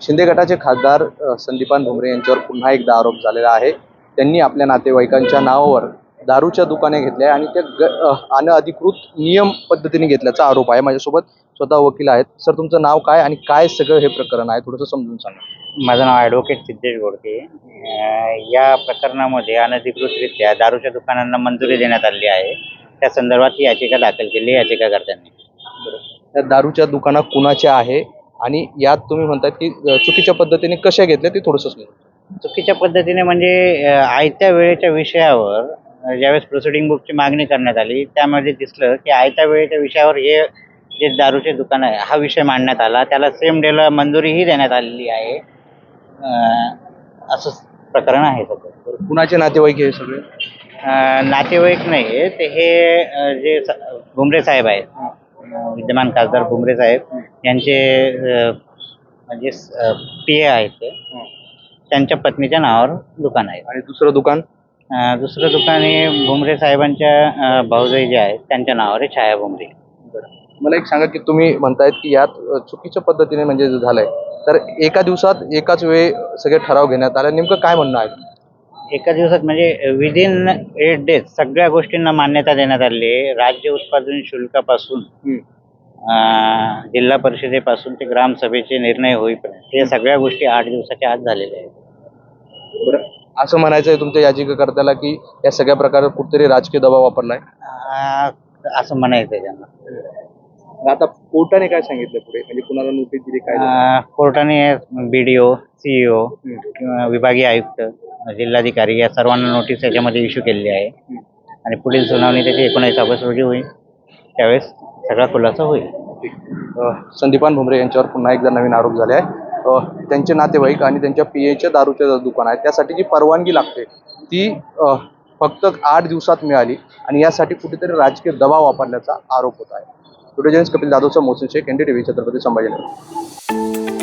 शिंदे गटाचे खासदार संदीपान भुमरे यांच्यावर पुन्हा एकदा आरोप झालेला आहे. त्यांनी आपल्या नातेवाईकांच्या नावावर दारूच्या दुकाने घेतल्या आणि त्या ग अ, अनधिकृत नियम पद्धतीने घेतल्याचा आरोप आहे. माझ्यासोबत स्वतः वकील आहेत. सर तुमचं नाव काय आणि काय सगळं हे प्रकरण आहे? थोडंसं समजून सांगा. माझं नाव ॲडव्होकेट सिद्धेश गोडके. या प्रकरणामध्ये अनधिकृतरित्या दारूच्या दुकानांना मंजुरी देण्यात आली आहे. त्या संदर्भात ही याचिका दाखल केली याचिकाकर्त्यांनी. त्या दारूच्या दुकाना कुणाच्या आहे? आणि यात तुम्ही म्हणतायत की चुकीच्या पद्धतीने कशा घेतल्या ते थोडंसं चुकीच्या पद्धतीने म्हणजे आयत्या वेळेच्या विषयावर ज्यावेळेस प्रोसिडिंग बुकची मागणी करण्यात आली त्यामध्ये दिसलं की आयत्या वेळेच्या विषयावर हे जे दारूचे दुकान आहे हा विषय मांडण्यात आला. त्याला सेम डेला मंजुरीही देण्यात आलेली आहे. असं प्रकरण आहे सगळं कुणाचे नातेवाईक हे सगळे? नातेवाईक नाही ते हे जे भुमरे साहेब आहेत. विद्यमान खासदार भुमरे साहेब. यांचे म्हणजे पी ए आहेत ते. त्यांच्या पत्नीच्या नावावर दुकान आहे. आणि दुसरं दुकान? अं, दुसरं दुकान हे भुमरे साहेबांच्या अं, भाऊजाई जे आहेत त्यांच्या नावावर आहे छाया भुमरे. मला एक सांगा की तुम्ही म्हणतायत की यात अ, चुकीच्या पद्धतीने म्हणजे जे झालंय तर एका दिवसात एकाच वेळी सगळे ठराव घेण्यात आले. नेमकं काय म्हणणं आहे? एका दिवसात म्हणजे विदिन एट डेज सगळ्या गोष्टींना मान्यता देण्यात आली आहे. राज्य उत्पादन शुल्कापासून जिल्हा परिषदेपासून ते ग्रामसभेचे निर्णय होईपर्यंत. हे सगळ्या गोष्टी आठ दिवसाच्या आत झालेल्या आहेत. बरं. असं म्हणायचं आहे तुमच्या याचिकाकर्त्याला की या सगळ्या प्रकारात कुठेतरी राजकीय दबाव वापरलाय? असं म्हणायचं आहे त्यांना आता कोर्टाने काय सांगितलं पुढे? म्हणजे कुणाला नोटीस दिली काय कोर्टाने बी डी ओ सीईओ. किंवा विभागीय आयुक्त जिल्हाधिकारी या सर्वांना नोटीस याच्यामध्ये इश्यू केलेली आहे. आणि पुढील सुनावणी त्याची एकोणीस ऑगस्ट रोजी होईल. त्यावेळेस सगळा खुलासा होईल. संदीपान भुमरे यांच्यावर पुन्हा एकदा नवीन आरोप झाले आहे त्यांचे नातेवाईक आणि त्यांच्या पीएच्या दारूच्या दुकान आहे त्यासाठी जी परवानगी लागते ती फक्त आठ दिवसात मिळाली आणि यासाठी कुठेतरी राजकीय दबाव वापरल्याचा आरोप होत आहे. व्हिडिओ जर्नलिस्ट कपिल जाधवचा मोहसिन शेख एनडीटीव्ही छत्रपती संभाजीनगर.